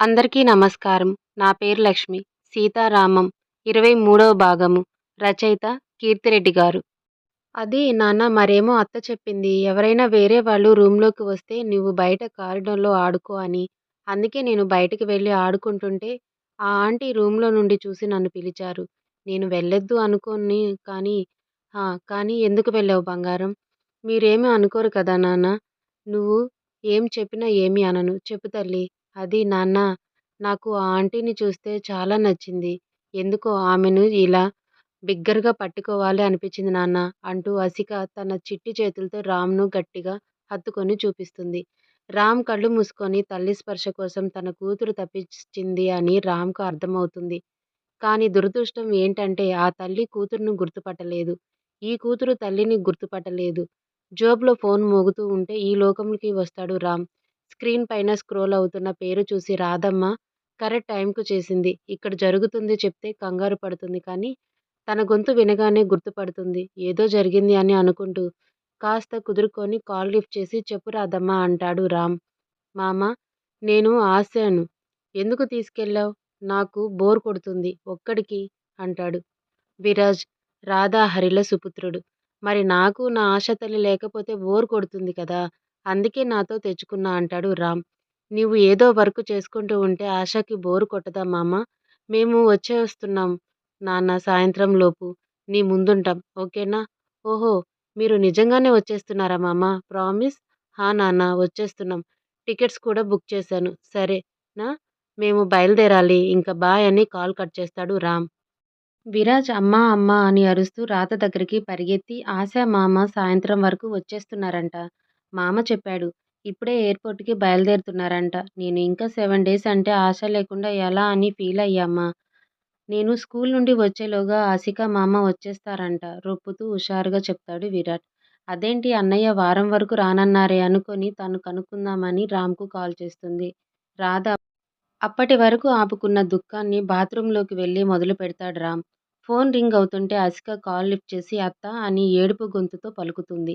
అందరికీ నమస్కారం. నా పేరు లక్ష్మి. సీతారామం. ఇరవై మూడవ భాగము. రచయిత కీర్తిరెడ్డి గారు. అది నాన్న మరేమో అత్త చెప్పింది. ఎవరైనా వేరే వాళ్ళు రూమ్లోకి వస్తే నువ్వు బయట కారిడార్లో ఆడుకో అని. అందుకే నేను బయటికి వెళ్ళి ఆడుకుంటుంటే ఆ ఆంటీ రూమ్లో నుండి చూసి నన్ను పిలిచారు. నేను వెళ్ళొద్దు అనుకోని కానీ కానీ ఎందుకు వెళ్ళావు బంగారం? మీరేమీ అనుకోరు కదా నాన్న. నువ్వు ఏం చెప్పినా ఏమీ అనను. చెప్పు తల్లి. అది నాన్న నాకు ఆ ఆంటీని చూస్తే చాలా నచ్చింది. ఎందుకో ఆమెను ఇలా బిగ్గరగా పట్టుకోవాలి అనిపించింది నాన్న అంటూ అసిక తన చిట్టి చేతులతో రామ్ను గట్టిగా హత్తుకొని చూపిస్తుంది. రామ్ కళ్ళు మూసుకొని తల్లి స్పర్శ కోసం తన కూతురు తప్పించింది అని రామ్కు అర్థమవుతుంది. కానీ దురదృష్టం ఏంటంటే ఆ తల్లి కూతురును గుర్తుపట్టలేదు. ఈ కూతురు తల్లిని గుర్తుపట్టలేదు. జోబ్లో ఫోన్ మోగుతూ ఉంటే ఈ లోకంలోకి వస్తాడు రామ్. స్క్రీన్ పైన స్క్రోల్ అవుతున్న పేరు చూసి రాధమ్మ కరెక్ట్ టైంకు చేసింది. ఇక్కడ జరుగుతుంది చెప్తే కంగారు పడుతుంది కానీ తన గొంతు వినగానే గుర్తుపడుతుంది. ఏదో జరిగింది అని అనుకుంటూ కాస్త కుదురుకొని కాల్ లిఫ్ట్ చేసి చెప్పు రాధమ్మ అంటాడు రామ్. మామ నేను ఆశాను. ఎందుకు తీసుకెళ్ళావు? నాకు బోర్ కొడుతుంది. ఒక్కడికి అంటాడు. విరాజ్ రాధా హరిల సుపుత్రుడు. మరి నాకు నా ఆశ తల్లి లేకపోతే బోర్ కొడుతుంది కదా? అందుకే నాతో తెచ్చుకున్నా అంటాడు రామ్. నీవు ఏదో వర్క్ చేసుకుంటూ ఉంటే ఆశకి బోరు కొట్టదా మామ? మేము వచ్చేస్తున్నాం నాన్న సాయంత్రం లోపు. నీ ముందుంటాం. ఓకేనా? ఓహో మీరు నిజంగానే వచ్చేస్తున్నారా మామ? ప్రామిస్? హా నాన్న వచ్చేస్తున్నాం. టికెట్స్ కూడా బుక్ చేశాను. సరే నా? మేము బయలుదేరాలి. ఇంకా బాయ్ అని కాల్ కట్ చేస్తాడు రామ్. విరాజ్ అమ్మా అమ్మ అని అరుస్తూ రాత దగ్గరికి పరిగెత్తి ఆశా మామ సాయంత్రం వరకు వచ్చేస్తున్నారంట. మామ చెప్పాడు. ఇప్పుడే ఎయిర్పోర్ట్కి బయలుదేరుతున్నారంట. నేను ఇంకా సెవెన్ డేస్ అంటే ఆశ లేకుండా ఎలా అని ఫీల్ అయ్యామ్మా నేను స్కూల్ నుండి వచ్చేలోగా ఆసిక మామ వచ్చేస్తారంట. రొప్పుతూ హుషారుగా చెప్తాడు విరాట్. అదేంటి అన్నయ్య వారం వరకు రానన్నారే అనుకొని తను కనుక్కుందామని రామ్కు కాల్ చేస్తుంది. రాధ అప్పటి వరకు ఆపుకున్న దుఃఖాన్ని బాత్రూంలోకి వెళ్ళి మొదలు పెడతాడు రామ్. ఫోన్ రింగ్ అవుతుంటే అసిక కాల్ లిఫ్ట్ చేసి అత్త అని ఏడుపు గొంతుతో పలుకుతుంది.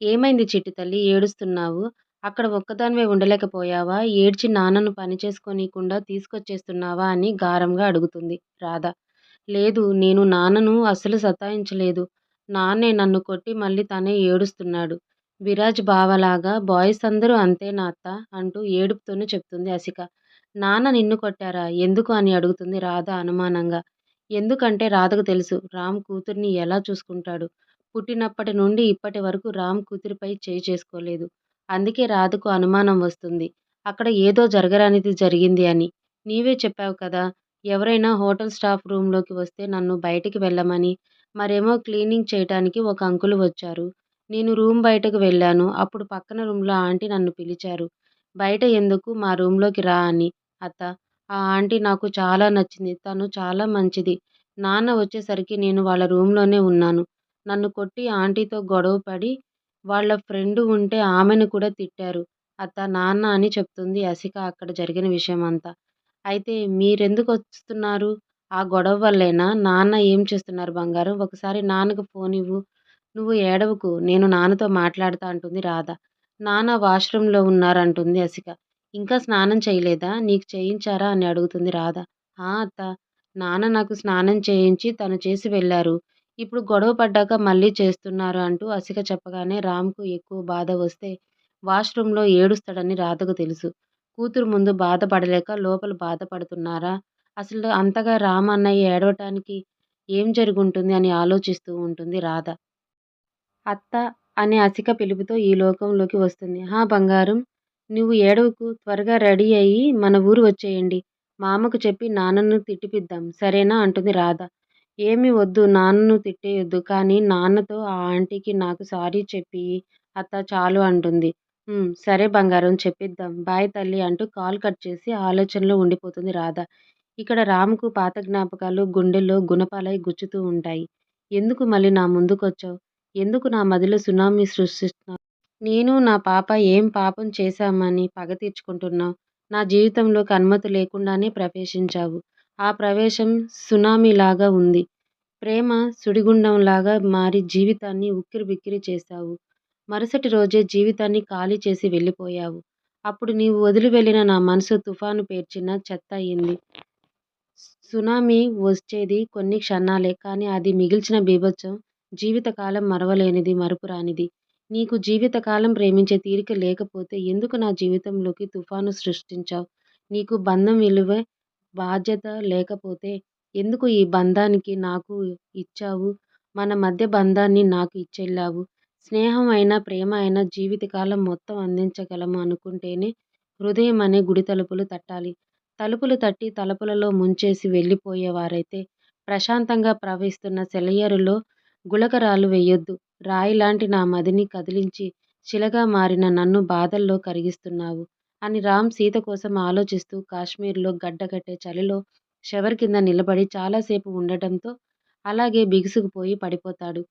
ఏమైంది చిట్టి తల్లి? ఏడుస్తున్నావు. అక్కడ ఒక్కదానివే ఉండలేకపోయావా? ఏడ్చి నాన్నను పని చేసుకోనీకుండా తీసుకొచ్చేస్తున్నావా? అని గారంగా అడుగుతుంది రాధ. లేదు నేను నాన్నను అస్సలు సతాయించలేదు. నాన్నే నన్ను కొట్టి మళ్ళీ తనే ఏడుస్తున్నాడు. విరాజ్ బావలాగా బాయ్స్ అందరూ అంతే అత్త? అంటూ ఏడుపుతోనే చెప్తుంది అసిక నాన్న నిన్ను కొట్టారా? ఎందుకు అని అడుగుతుంది రాధ అనుమానంగా. ఎందుకంటే రాధకు తెలుసు రామ్ కూతుర్ని ఎలా చూసుకుంటాడు? పుట్టినప్పటి నుండి ఇప్పటి వరకు రామ్ కూతురిపై చేయి చేసుకోలేదు. అందుకే రాధకు అనుమానం వస్తుంది. అక్కడ ఏదో జరగరానిది జరిగింది అని. నీవే చెప్పావు కదా ఎవరైనా హోటల్ స్టాఫ్ రూమ్లోకి వస్తే నన్ను బయటికి వెళ్ళమని. మరేమో క్లీనింగ్ చేయటానికి ఒక అంకులు వచ్చారు. నేను రూమ్ బయటకు వెళ్ళాను. అప్పుడు పక్కన రూమ్లో ఆంటీ నన్ను పిలిచారు. బయట ఎందుకు మా రూమ్లోకి రా అని. అత్త ఆ ఆంటీ నాకు చాలా నచ్చింది. తను చాలా మంచిది. నాన్న వచ్చేసరికి నేను వాళ్ళ రూమ్లోనే ఉన్నాను. నన్ను కొట్టి ఆంటీతో గొడవ పడి వాళ్ళ ఫ్రెండ్ ఉంటే ఆమెను కూడా తిట్టారు. అత్త నాన్న అని చెప్తుంది అసిక అక్కడ జరిగిన విషయం అంతా అయితే మీరెందుకు వస్తున్నారు? ఆ గొడవ వల్లేనా? నాన్న ఏం చేస్తున్నారు బంగారం? ఒకసారి నాన్నకు ఫోన్ ఇవ్వు. నువ్వు ఏడవకు. నేను నాన్నతో మాట్లాడతా అంటుంది రాధ. నాన్న వాష్రూమ్లో ఉన్నారంటుంది అసిక. ఇంకా స్నానం చేయలేదా? నీకు చేయించారా? అని అడుగుతుంది రాధ. ఆ అత్త నాన్న నాకు స్నానం చేయించి తను చేసి వెళ్ళారు. ఇప్పుడు గొడవ పడ్డాక మళ్ళీ చేస్తున్నారు అంటూ అసిక చెప్పగానే రామ్కు ఎక్కువ బాధ వస్తే వాష్రూమ్లో ఏడుస్తాడని రాధకు తెలుసు. కూతురు ముందు బాధపడలేక లోపల బాధపడుతున్నారా? అసలు అంతగా రామ్ అన్నయ్య ఏడవటానికి ఏం జరుగుంటుంది అని ఆలోచిస్తూ ఉంటుంది రాధ. అత్త అనే అసిక పిలుపుతో ఈ లోకంలోకి వస్తుంది. హా బంగారం నువ్వు ఏడవకు త్వరగా రెడీ అయ్యి మన ఊరు వచ్చేయండి. మామకు చెప్పి నాన్నను తిట్టిపిద్దాం. సరేనా? అంటుంది రాధ. ఏమీ వద్దు నాన్నను తిట్టేయొద్దు. కానీ నాన్నతో ఆ ఆంటీకి నాకు సారీ చెప్పి అత్త చాలు అంటుంది. సరే బంగారం చెప్పిద్దాం. బాయ్ తల్లి అంటూ కాల్ కట్ చేసి ఆలోచనలో ఉండిపోతుంది రాధ. ఇక్కడ రాముకు పాత జ్ఞాపకాలు గుండెల్లో గుణపాలై గుచ్చుతూ ఉంటాయి. ఎందుకు మళ్ళీ నా ముందుకొచ్చావు? ఎందుకు నా మదిలో సునామీ సృష్టిస్తున్నావు? నేను నా పాప ఏం పాపం చేశామని పగ తీర్చుకుంటున్నావు? నా జీవితంలోకి అనుమతి లేకుండానే ప్రవేశించావు. ఆ ప్రవేశం సునామీలాగా ఉంది ప్రేమ సుడిగుండంలాగా మారి జీవితాన్ని ఉక్కిరి బిక్కిరి చేశావు మరుసటి రోజే జీవితాన్ని ఖాళీ చేసి వెళ్ళిపోయావు అప్పుడు నీవు వదిలి వెళ్ళిన నా మనసు తుఫాను పేర్చిన చెత్త అయింది. సునామీ వచ్చేది కొన్ని క్షణాలే. కానీ అది మిగిల్చిన బీభత్సం జీవితకాలం మరవలేనిది, మరపురానిది. నీకు జీవితకాలం ప్రేమించే తీరిక లేకపోతే ఎందుకు నా జీవితంలోకి తుఫాను సృష్టించావ్? నీకు బంధం విలువ, బాధ్యత లేకపోతే ఎందుకు ఈ బంధానికి నాకు ఇచ్చావు? మన మధ్య బంధాన్ని నాకు ఇచ్చెళ్ళావు. స్నేహం అయినా, ప్రేమ అయినా జీవితకాలం మొత్తం అందించగలము అనుకుంటేనే హృదయం అనే గుడి తలుపులు తట్టాలి. తలుపులు తట్టి తలుపులలో ముంచేసి వెళ్ళిపోయేవారైతే ప్రశాంతంగా ప్రవహిస్తున్న సెలయేరులో గులకరాళ్ళు వేయొద్దు రాయిలాంటి నా మదిని కదిలించి శిలగా మారిన నన్ను బాధల్లో కరిగిస్తున్నావు అని రామ్ సీత కోసం ఆలోచిస్తూ కాశ్మీర్లో గడ్డకట్టే చలిలో షవర్ కింద నిలబడి చాలాసేపు ఉండటంతో అలాగే బిగుసుకుపోయి పడిపోతాడు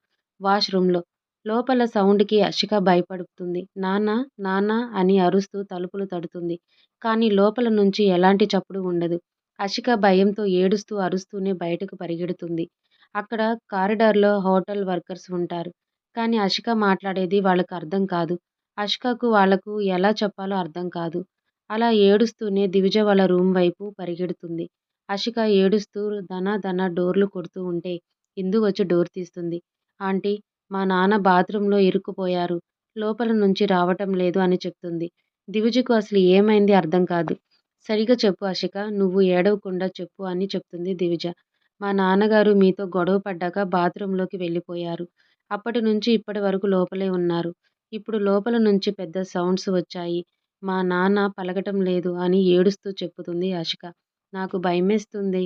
వాష్రూమ్లో లోపల సౌండ్కి అషిక భయపడుతుంది. నాన్న నాన్నా! అని అరుస్తూ తలుపులు తడుతుంది. కానీ లోపల నుంచి ఎలాంటి చప్పుడు ఉండదు. అషిక భయంతో ఏడుస్తూ అరుస్తూనే బయటకు పరిగెడుతుంది. అక్కడ కారిడార్లో హోటల్ వర్కర్స్ ఉంటారు. కానీ అషిక మాట్లాడేది వాళ్ళకు అర్థం కాదు. అషికకు వాళ్ళకు ఎలా చెప్పాలో అర్థం కాదు. అలా ఏడుస్తూనే దివిజ వాళ్ళ రూమ్ వైపు పరిగెడుతుంది. అషిక ఏడుస్తూ ధనా ధనా డోర్లు కొడుతూ ఉంటే ఇందు వచ్చి డోర్ తీస్తుంది. ఆంటీ! మా నాన్న బాత్రూంలో ఇరుక్కుపోయారు. లోపల నుంచి రావటం లేదు అని చెప్తుంది. దివిజకు అసలు ఏమైంది అర్థం కాదు. సరిగా చెప్పు అషిక! నువ్వు ఏడవకుండా చెప్పు అని చెప్తుంది దివిజ. మా నాన్నగారు మీతో గొడవ పడ్డాక బాత్ రూంలోకి వెళ్ళిపోయారు. అప్పటినుంచి ఇప్పటి వరకు లోపలే ఉన్నారు. ఇప్పుడు లోపల నుంచి పెద్ద సౌండ్స్ వచ్చాయి. మా నాన్న పలకటం లేదు అని ఏడుస్తూ చెప్పుతుంది అషిక. నాకు భయమేస్తుంది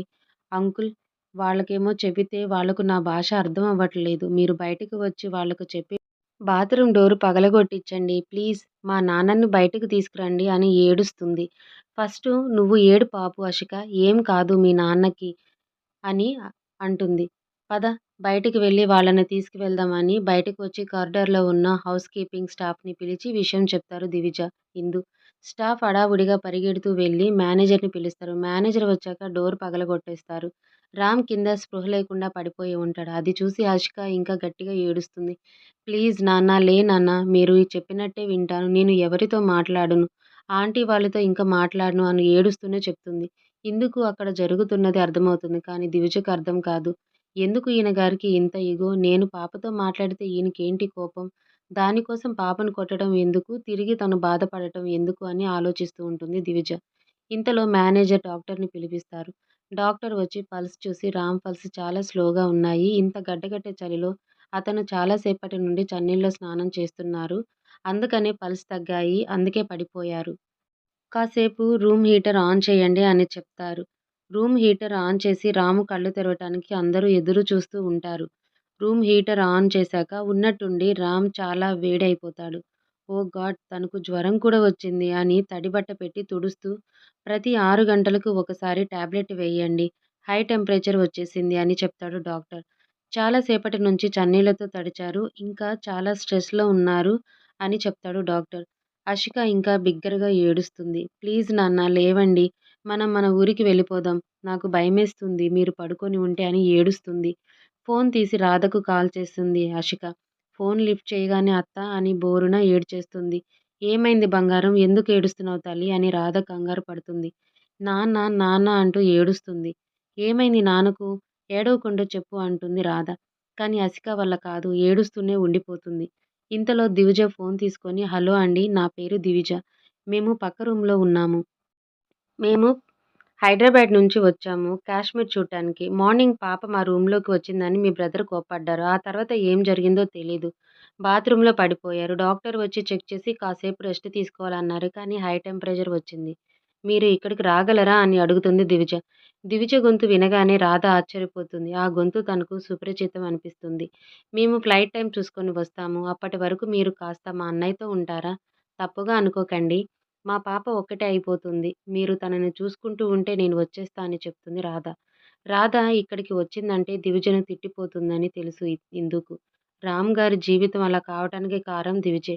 అంకుల్! వాళ్ళకేమో చెబితే వాళ్ళకు నా భాష అర్థం అవ్వట్లేదు. మీరు బయటికి వచ్చి వాళ్ళకు చెప్పి బాత్ రూం డోర్ పగలగొట్టించండి ప్లీజ్! మా నాన్నని బయటకు తీసుకురండి అని ఏడుస్తుంది. ఫస్టు నువ్వు ఏడు పాపు అషిక! ఏం కాదు మీ నాన్నకి అని అంటుంది. పద బయటికి వెళ్ళి వాళ్ళని తీసుకువెళ్దామని బయటకు వచ్చి కారిడార్లో ఉన్న హౌస్ కీపింగ్ స్టాఫ్ని పిలిచి విషయం చెప్తారు దివిజ, ఇందు. స్టాఫ్ హడావుడిగా పరిగెడుతూ వెళ్ళి మేనేజర్ని పిలుస్తారు. మేనేజర్ వచ్చాక డోర్ పగలగొట్టేస్తారు. రామ్ కింద స్పృహ లేకుండా పడిపోయి ఉంటాడు. అది చూసి అషిక ఇంకా గట్టిగా ఏడుస్తుంది. ప్లీజ్ నాన్నా! లే నాన్నా! మీరు చెప్పినట్టే వింటాను. నేను ఎవరితో మాట్లాడను. ఆంటీ వాళ్ళతో ఇంకా మాట్లాడను అని ఏడుస్తూనే చెప్తుంది. ఇందుకు అక్కడ జరుగుతున్నది అర్థమవుతుంది. కానీ దివిజకు అర్థం కాదు. ఎందుకు ఈయన గారికి ఇంత ఇగో? నేను పాపతో మాట్లాడితే ఈయనకేంటి కోపం? దానికోసం పాపను కొట్టడం ఎందుకు? తిరిగి తను బాధపడటం ఎందుకు అని ఆలోచిస్తూ ఉంటుంది దివిజ. ఇంతలో మేనేజర్ డాక్టర్ని పిలిపిస్తారు. డాక్టర్ వచ్చి పల్స్ చూసి రామ్ పల్స్ చాలా స్లోగా ఉన్నాయి. ఇంత గడ్డగట్టే చలిలో అతను చాలాసేపటి నుండి చన్నీళ్ళలో స్నానం చేస్తున్నారు. అందుకనే పల్స్ తగ్గాయి. అందుకే పడిపోయారు. కాసేపు రూమ్ హీటర్ ఆన్ చేయండి అని చెప్తారు. రూమ్ హీటర్ ఆన్ చేసి రాము కళ్ళు తెరవటానికి అందరూ ఎదురు చూస్తూ ఉంటారు. రూమ్ హీటర్ ఆన్ చేశాక ఉన్నట్టుండి రామ్ చాలా వేడైపోతాడు. ఓ గాడ్! తనకు జ్వరం కూడా వచ్చింది అని తడిబట్ట పెట్టి తుడుస్తూ ప్రతి ఆరు గంటలకు ఒకసారి టాబ్లెట్ వేయండి. హై టెంపరేచర్ వచ్చేసింది అని చెప్తాడు డాక్టర్. చాలా సేపటి నుంచి చన్నీళ్ళతో తడిచారు. ఇంకా చాలా స్ట్రెస్లో ఉన్నారు అని చెప్తాడు డాక్టర్. అషిక ఇంకా బిగ్గరగా ఏడుస్తుంది. ప్లీజ్ నాన్నా! లేవండి. మనం మన ఊరికి వెళ్ళిపోదాం. నాకు భయమేస్తుంది మీరు పడుకొని ఉంటే అని ఏడుస్తుంది. ఫోన్ తీసి రాధకు కాల్ చేస్తుంది అషిక. ఫోన్ లిఫ్ట్ చేయగానే అత్త అని బోరున ఏడ్చేస్తుంది. ఏమైంది బంగారం? ఎందుకు ఏడుస్తున్నావు తల్లి అని రాధ కంగారు పడుతుంది. నాన్న నాన్న అంటూ ఏడుస్తుంది. ఏమైంది నాన్నకు? ఏడవకుండా చెప్పు అంటుంది రాధ. కానీ అసిక వల్ల కాదు. ఏడుస్తూనే ఉండిపోతుంది. ఇంతలో దివిజ ఫోన్ తీసుకొని హలో అండి నా పేరు దివిజ. మేము పక్క రూమ్లో ఉన్నాము. మేము హైదరాబాద్ నుంచి వచ్చాము కాశ్మీర్ చూడటానికి మార్నింగ్ పాప మా రూంలోకి వచ్చిందని మీ బ్రదర్ కోప్పడ్డారు. ఆ తర్వాత ఏం జరిగిందో తెలీదు. బాత్రూంలో పడిపోయారు. డాక్టర్ వచ్చి చెక్ చేసి కాసేపు రెస్ట్ తీసుకోవాలన్నారు. కానీ హై టెంపరేచర్ వచ్చింది. మీరు ఇక్కడికి రాగలరా? అని అడుగుతుంది దివిజ. దివిజ గొంతు వినగానే రాధ ఆశ్చర్యపోతుంది. ఆ గొంతు తనకు సుపరిచితం అనిపిస్తుంది. మేము ఫ్లైట్ టైం చూసుకొని వస్తాము. అప్పటి వరకు మీరు కాస్త మా అన్నయ్యతో ఉంటారా? తప్పుగా అనుకోకండి. మా పాప ఒక్కటే అయిపోతుంది. మీరు తనని చూసుకుంటూ ఉంటే నేను వచ్చేస్తా అని చెప్తుంది రాధ. రాధ ఇక్కడికి వచ్చిందంటే దివిజను తిట్టిపోతుందని తెలుసు ఇందుకు. రామ్ గారి జీవితం అలా కావటానికి కారణం దివిజే.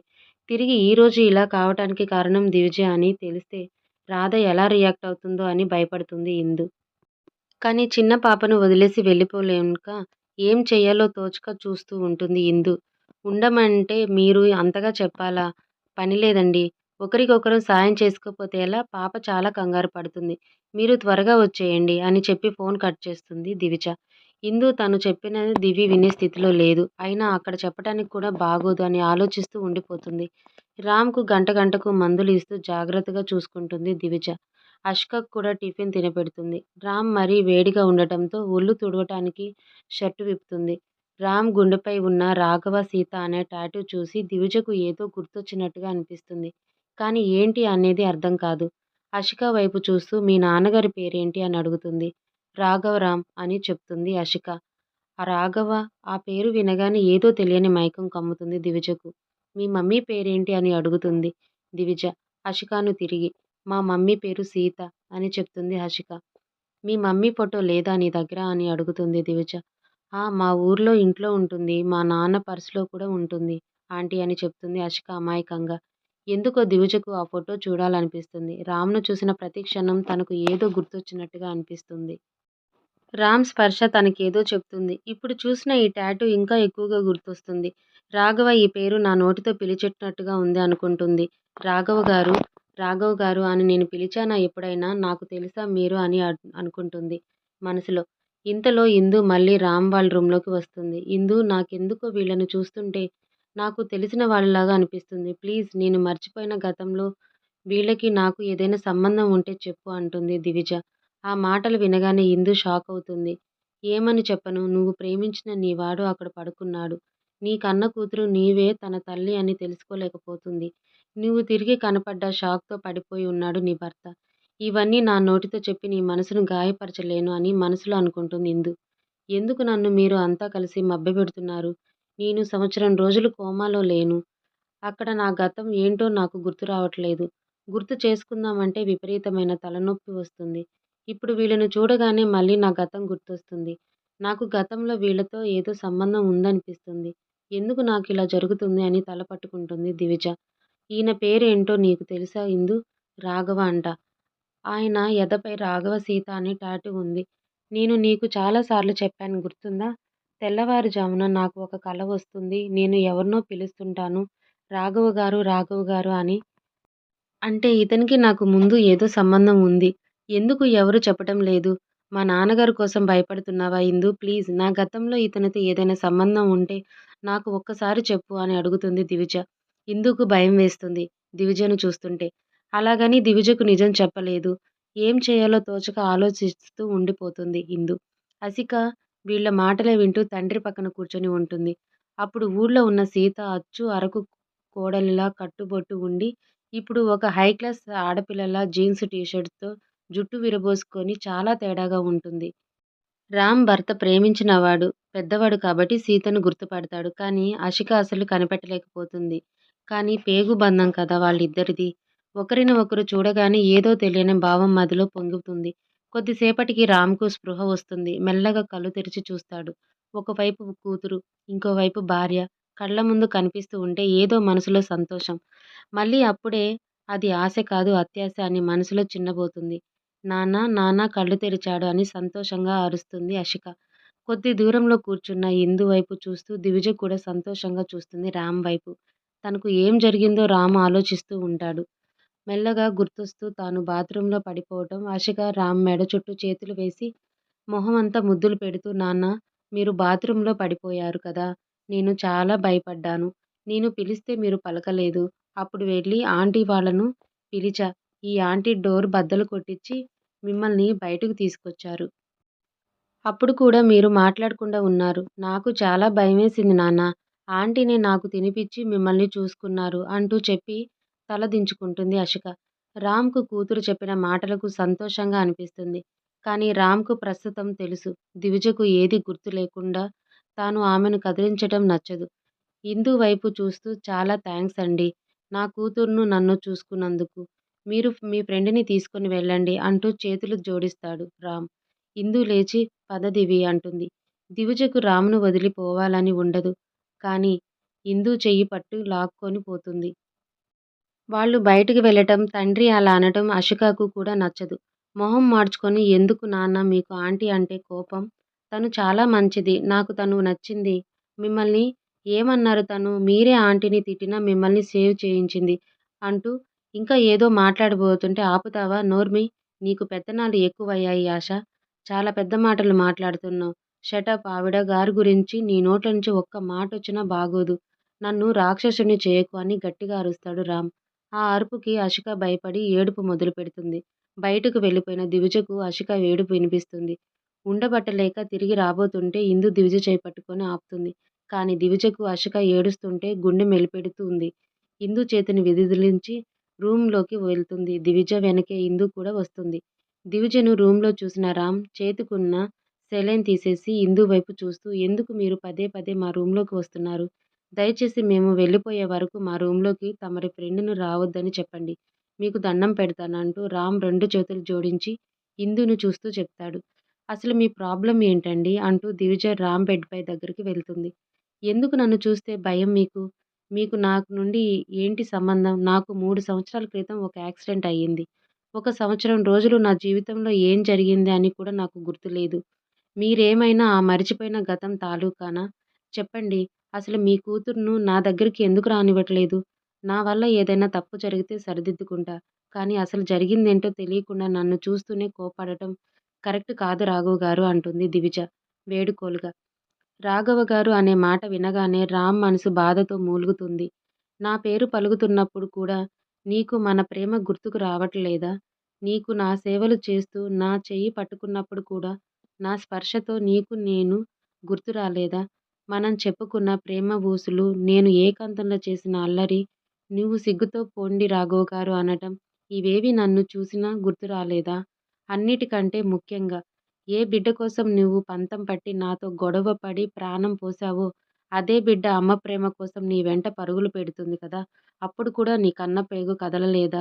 తిరిగి ఈరోజు ఇలా కావటానికి కారణం దివిజే అని తెలిస్తే రాధ ఎలా రియాక్ట్ అవుతుందో అని భయపడుతుంది ఇందు. కానీ చిన్న పాపను వదిలేసి వెళ్ళిపోలేక ఏం చెయ్యాలో తోచక చూస్తూ ఉంటుంది ఇందు. ఉండమంటే మీరు అంతగా చెప్పాలా? పనిలేదండీ. ఒకరికొకరు సాయం చేసుకోకపోతే ఎలా? పాప చాలా కంగారు పడుతుంది. మీరు త్వరగా వచ్చేయండి అని చెప్పి ఫోన్ కట్ చేస్తుంది దివిజ. ఇందు తను చెప్పినది దివి వినే స్థితిలో లేదు. అయినా అక్కడ చెప్పటానికి కూడా బాగోదు అని ఆలోచిస్తూ ఉండిపోతుంది. రామ్కు గంట గంటకు మందులు ఇస్తూ జాగ్రత్తగా చూసుకుంటుంది దివిజ. అష్కక్ కూడా టిఫిన్ తినపెడుతుంది. రామ్ మరీ వేడిగా ఉండటంతో ఒళ్ళు తుడవటానికి షర్టు విప్పుతుంది. రామ్ గుండెపై ఉన్న రాఘవ సీత అనే టాటూ చూసి దివిజకు ఏదో గుర్తొచ్చినట్టుగా అనిపిస్తుంది. కానీ ఏంటి అనేది అర్థం కాదు. అషిక వైపు చూస్తూ మీ నాన్నగారి పేరేంటి అని అడుగుతుంది. రాఘవరామ్ అని చెప్తుంది అషిక. ఆ రాఘవ ఆ పేరు వినగానే ఏదో తెలియని మైకం కమ్ముతుంది దివిజకు. మీ మమ్మీ పేరేంటి అని అడుగుతుంది దివిజ అషికాను తిరిగి. మా మమ్మీ పేరు సీత అని చెప్తుంది హషిక. మీ మమ్మీ ఫోటో లేదా నీ దగ్గర అని అడుగుతుంది దివిజ. ఆ మా ఊర్లో ఇంట్లో ఉంటుంది. మా నాన్న పర్సులో కూడా ఉంటుంది ఆంటీ అని చెప్తుంది హషిక అమాయకంగా. ఎందుకో దివిజకు ఆ ఫోటో చూడాలనిపిస్తుంది. రామ్ను చూసిన ప్రతి క్షణం తనకు ఏదో గుర్తొచ్చినట్టుగా అనిపిస్తుంది. రామ్ స్పర్శ తనకేదో చెప్తుంది. ఇప్పుడు చూసిన ఈ టాటూ ఇంకా ఎక్కువగా గుర్తొస్తుంది. రాఘవ ఈ పేరు నా నోటితో పిలిచేటట్టుగా ఉంది అనుకుంటుంది. రాఘవగారూ! రాఘవగారూ అని నేను పిలిచానా ఎప్పుడైనా? నాకు తెలుసా మీరు అని అనుకుంటుంది మనసులో. ఇంతలో ఇందు మళ్ళీ రామ్ వాళ్ళ రూంలోకి వస్తుంది. ఇందూ నాకెందుకో వీళ్ళను చూస్తుంటే నాకు తెలిసిన వాళ్ళలాగా అనిపిస్తుంది. ప్లీజ్ నేను మర్చిపోయిన గతంలో వీళ్ళకి నాకు ఏదైనా సంబంధం ఉంటే చెప్పు అంటుంది దివిజ. ఆ మాటలు వినగానే ఇందు షాకవుతుంది. ఏమని చెప్పను? నువ్వు ప్రేమించిన నీ వాడు అక్కడ పడుకున్నాడు. నీ కన్న కూతురు నీవే తన తల్లి అని తెలుసుకోలేకపోతుంది. నువ్వు తిరిగి కనపడ్డా షాక్తో పడిపోయి ఉన్నాడు నీ భర్త. ఇవన్నీ నా నోటితో చెప్పి నీ మనసును గాయపరచలేను అని మనసులో అనుకుంటుంది ఇందు. ఎందుకు నన్ను మీరు అంతా కలిసి మభ్యపెడుతున్నారు? నేను సంవత్సరం రోజులు కోమాలో లేను. అక్కడ నా గతం ఏంటో నాకు గుర్తు రావట్లేదు. గుర్తు చేసుకుందామంటే విపరీతమైన తలనొప్పి వస్తుంది. ఇప్పుడు వీళ్ళను చూడగానే మళ్ళీ నా గతం గుర్తొస్తుంది. నాకు గతంలో వీళ్ళతో ఏదో సంబంధం ఉందనిపిస్తుంది. ఎందుకు నాకు ఇలా జరుగుతుంది అని తల పట్టుకుంటుంది దివిజ. ఈయన పేరేంటో నీకు తెలుసా ఇందు రాఘవ అంట. ఆయన ఎదపై రాఘవ సీత అనే టాటూ ఉంది. నేను నీకు చాలాసార్లు చెప్పాను గుర్తుందా? తెల్లవారుజామున నాకు ఒక కల వస్తుంది. నేను ఎవరినో పిలుస్తుంటాను. రాఘవ గారు రాఘవ గారు అని. అంటే ఇతనికి నాకు ముందు ఏదో సంబంధం ఉంది. ఎందుకు ఎవరు చెప్పటం లేదు? మా నాన్నగారి కోసం భయపడుతున్నావా ఇందు ప్లీజ్ నా గతంలో ఇతనితో ఏదైనా సంబంధం ఉంటే నాకు ఒక్కసారి చెప్పు అని అడుగుతుంది దివిజ. ఇందుకు భయం వేస్తుంది దివిజను చూస్తుంటే. అలాగని దివిజకు నిజం చెప్పలేదు. ఏం చేయాలో తోచక ఆలోచిస్తూ ఉండిపోతుంది ఇందు. అసిక వీళ్ళ మాటలే వింటూ తండ్రి పక్కన కూర్చొని ఉంటుంది. అప్పుడు ఊళ్ళో ఉన్న సీత అచ్చు అరకు కోడలిలా కట్టుబొట్టు ఉండి ఇప్పుడు ఒక హై క్లాస్ ఆడపిల్లలా జీన్స్ టీషర్ట్తో జుట్టు విరబోసుకొని చాలా తేడాగా ఉంటుంది. రామ్ భర్త ప్రేమించినవాడు. పెద్దవాడు కాబట్టి సీతను గుర్తుపడతాడు. కానీ అషిక అసలు కనిపెట్టలేకపోతుంది. కానీ పేగు బంధం కదా వాళ్ళిద్దరిది ఒకరిని ఒకరు చూడగానే ఏదో తెలియని భావం మదిలో పొంగుతుంది. కొద్దిసేపటికి రామ్కు స్పృహ వస్తుంది. మెల్లగా కళ్ళు తెరిచి చూస్తాడు. ఒకవైపు కూతురు, ఇంకోవైపు భార్య కళ్ళ ముందు కనిపిస్తూ ఉంటే ఏదో మనసులో సంతోషం. మళ్ళీ అప్పుడే అది ఆశ కాదు అత్యాశ అని మనసులో చిన్నబోతుంది. నానా నానా కళ్ళు తెరిచాడు అని సంతోషంగా అరుస్తుంది అషిక. కొద్ది దూరంలో కూర్చున్న ఇందు వైపు చూస్తూ దివిజ కూడా సంతోషంగా చూస్తుంది రామ్ వైపు. తనకు ఏం జరిగిందో రామ్ ఆలోచిస్తూ ఉంటాడు. మెల్లగా గుర్తొస్తూ తాను బాత్రూంలో పడిపోవటం, ఆశగా రామ్ మెడ చుట్టూ చేతులు వేసి మొహమంతా ముద్దులు పెడుతూ నాన్నా మీరు బాత్రూంలో పడిపోయారు కదా! నేను చాలా భయపడ్డాను. నేను పిలిస్తే మీరు పలకలేదు. అప్పుడు వెళ్ళి ఆంటీ వాళ్ళను పిలిచా. ఈ ఆంటీ డోర్ బద్దలు కొట్టించి మిమ్మల్ని బయటకు తీసుకొచ్చారు. అప్పుడు కూడా మీరు మాట్లాడకుండా ఉన్నారు. నాకు చాలా భయమేసింది నాన్న ఆంటీనే నాకు తినిపిచ్చి మిమ్మల్ని చూసుకున్నారు అంటూ చెప్పి తలదించుకుంటుంది అషిక. రామ్కు కూతురు చెప్పిన మాటలకు సంతోషంగా అనిపిస్తుంది. కానీ రామ్కు ప్రస్తుతం తెలుసు దివిజకు ఏదీ గుర్తు లేకుండా తాను ఆమెను కదిలించటం నచ్చదు. ఇందు వైపు చూస్తూ చాలా థాంక్స్ అండీ. నా కూతుర్ను నన్ను చూసుకున్నందుకు. మీరు మీ ఫ్రెండ్ని తీసుకుని వెళ్ళండి అంటూ చేతులు జోడిస్తాడు రామ్. ఇందు లేచి పదదివి అంటుంది. దివిజకు రామ్ను వదిలి పోవాలని ఉండదు. కానీ ఇందు చెయ్యి పట్టు లాక్కొని పోతుంది. వాళ్ళు బయటికి వెళ్ళటం, తండ్రి అలా అనటం అషికకు కూడా నచ్చదు. మొహం మార్చుకొని ఎందుకు నాన్నా మీకు ఆంటీ అంటే కోపం? తను చాలా మంచిది. నాకు తను నచ్చింది. మిమ్మల్ని ఏమన్నారు తను? మీరే ఆంటీని తిట్టినా మిమ్మల్ని సేవ్ చేయించింది అంటూ ఇంకా ఏదో మాట్లాడబోతుంటే ఆపుతావా నోర్మి నీకు పెత్తనాలు ఎక్కువయ్యాయి ఆశ చాలా పెద్ద మాటలు మాట్లాడుతున్నావు షటప్ ఆవిడ గారి గురించి నీ నోట్ల నుంచి ఒక్క మాట వచ్చినా బాగోదు నన్ను రాక్షసుని చేయకు అని గట్టిగా అరుస్తాడు రామ్ ఆ అరుపుకి అషిక భయపడి ఏడుపు మొదలు పెడుతుంది. బయటకు వెళ్ళిపోయిన దివిజకు అషిక ఏడుపు వినిపిస్తుంది. ఉండబట్టలేక తిరిగి రాబోతుంటే ఇందు దివిజ చేపట్టుకొని ఆపుతుంది. కానీ దివిజకు అషిక ఏడుస్తుంటే గుండె మెలిపెడుతుంది. ఇందు చేతిని విదిలించి రూంలోకి వెళ్తుంది. దివిజ వెనకే ఇందు కూడా వస్తుంది. దివిజను రూమ్లో చూసిన రామ్ చేతికున్న సెలైన్ తీసేసి ఇందు వైపు చూస్తూ ఎందుకు మీరు పదే పదే మా రూంలోకి వస్తున్నారు? దయచేసి మేము వెళ్ళిపోయే వరకు మా రూంలోకి తమరి ఫ్రెండ్ను రావద్దని చెప్పండి. మీకు దండం పెడతానంటూ రామ్ రెండు చేతులు జోడించి ఇందును చూస్తూ చెప్తాడు. అసలు మీ ప్రాబ్లం ఏంటండి? అంటూ దివిజ రామ్ బెడ్ పై దగ్గరికి వెళ్తుంది. ఎందుకు నన్ను చూస్తే భయం మీకు? మీకు నాకు నుండి ఏంటి సంబంధం? నాకు మూడు సంవత్సరాల క్రితం ఒక యాక్సిడెంట్ అయ్యింది. ఒక సంవత్సరం రోజులు నా జీవితంలో ఏం జరిగింది అని కూడా నాకు గుర్తులేదు. మీరేమైనా ఆ మరిచిపోయిన గతం తాలూకానా? చెప్పండి. అసలు మీ కూతురును నా దగ్గరికి ఎందుకు రానివ్వట్లేదు? నా వల్ల ఏదైనా తప్పు జరిగితే సరిదిద్దుకుంటా. కానీ అసలు జరిగిందేంటో తెలియకుండా నన్ను చూస్తూనే కోపడటం కరెక్ట్ కాదు రాఘవ గారు అంటుంది దివిజ వేడుకోలుగా. రాఘవ గారు అనే మాట వినగానే రామ్ మనసు బాధతో మూలుగుతుంది. నా పేరు పలుకుతున్నప్పుడు కూడా నీకు మన ప్రేమ గుర్తుకు రావట్లేదా? నీకు నా సేవలు చేస్తూ నా చెయ్యి పట్టుకున్నప్పుడు కూడా నా స్పర్శతో నీకు నేను గుర్తు రాలేదా? మనం చెప్పుకున్న ప్రేమ ఊసులు నేను ఏకాంతంలో చేసిన అల్లరి నువ్వు సిగ్గుతో పోండి రాఘవ గారు అనటం ఇవేవి నన్ను చూసినా గుర్తు రాలేదా? అన్నిటికంటే ముఖ్యంగా ఏ బిడ్డ కోసం నువ్వు పంతం పట్టి నాతో గొడవ పడి ప్రాణం పోసావో అదే బిడ్డ అమ్మ ప్రేమ కోసం నీ వెంట పరుగులు పెడుతుంది కదా అప్పుడు కూడా నీ కన్న పేగు కదలలేదా?